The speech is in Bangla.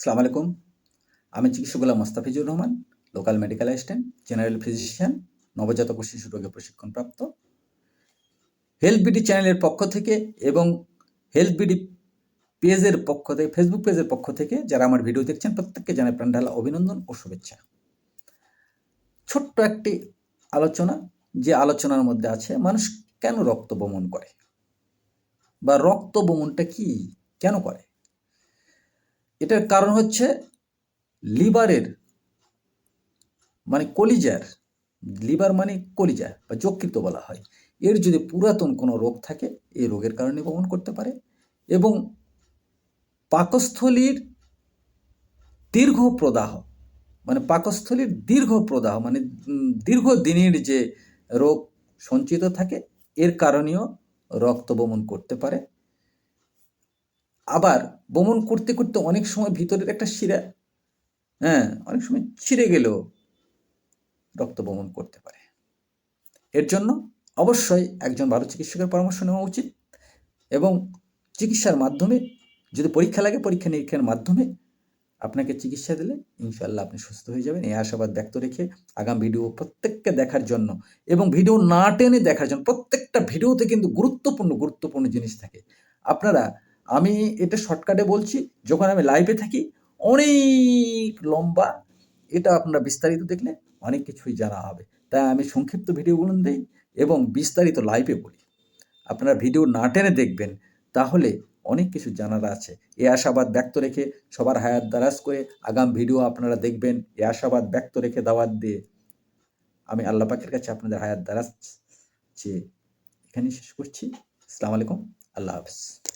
সালাম আলাইকুম। আমি চিকিৎসকগুলা Mostafizur Rahman, local medical assistant general physician নবজাতক শিশু রোগে প্রশিক্ষণপ্রাপ্ত। হেলথ বিডি চ্যানেলের পক্ষ থেকে এবং হেলথ বিডি পেজের পক্ষ থেকে ফেসবুক পেজের পক্ষ থেকে যারা আমার ভিডিও দেখছেন, প্রত্যেককে জানাই প্রাণঢালা অভিনন্দন ও শুভেচ্ছা। ছোট্ট একটি আলোচনা, যে আলোচনার মধ্যে আছে, মানুষ কেন রক্ত বমন করে? বা রক্ত বমনটা কি? কেন করে? এটার কারণ হচ্ছে লিভারের মানে কলিজার লিভার মানে কলিজা বা যকৃত বলা হয়। এর যদি পুরাতন কোনো রোগ থাকে এই রোগের কারণে বমন করতে পারে এবং পাকস্থলীর দীর্ঘ প্রদাহ মানে পাকস্থলীর দীর্ঘ প্রদাহ মানে উম, দীর্ঘ দিনের যে রোগ সঞ্চিত থাকে এর কারণেও রক্ত বমন করতে পারে। আবার বমন করতে করতে অনেক সময় ভিতরের একটা শিরা হ্যাঁ অনেক সময় ছিঁড়ে গেলেও রক্ত বমন করতে পারে। এর জন্য অবশ্যই একজন ভালো চিকিৎসকের পরামর্শ নেওয়া উচিত এবং চিকিৎসার মাধ্যমে, যদি পরীক্ষা লাগে পরীক্ষা নিরীক্ষার মাধ্যমে আপনাকে চিকিৎসা দিলে ইনশাল্লাহ আপনি সুস্থ হয়ে যাবেন। এই আশাবাদ ব্যক্ত রেখে আগাম ভিডিও প্রত্যেককে দেখার জন্য এবং ভিডিও না টেনে দেখার জন্য প্রত্যেকটা ভিডিওতে কিন্তু গুরুত্বপূর্ণ গুরুত্বপূর্ণ জিনিস থাকে। আপনারা আমি এটা শর্টকাটে বলছি, যখন আমি লাইভে থাকি, অনেক লম্বা, এটা আপনারা বিস্তারিত দেখলে অনেক কিছুই জানা হবে। তাই আমি সংক্ষিপ্ত ভিডিওগুলো দিই এবং বিস্তারিত লাইভে বলি। আপনারা ভিডিও না টেনে দেখবেন, তাহলে অনেক কিছু জানার আছে। এ আশাবাদ ব্যক্ত রেখে সবার হায়াত দারাজ করে আগাম ভিডিও আপনারা দেখবেন, এ আশাবাদ ব্যক্ত রেখে দাওয়াত দিয়ে আমি আল্লাহ পাকের কাছে আপনাদের হায়াত দারাজ চেয়ে এখানেই শেষ করছি। আসসালামু আলাইকুম। আল্লাহ হাফিজ।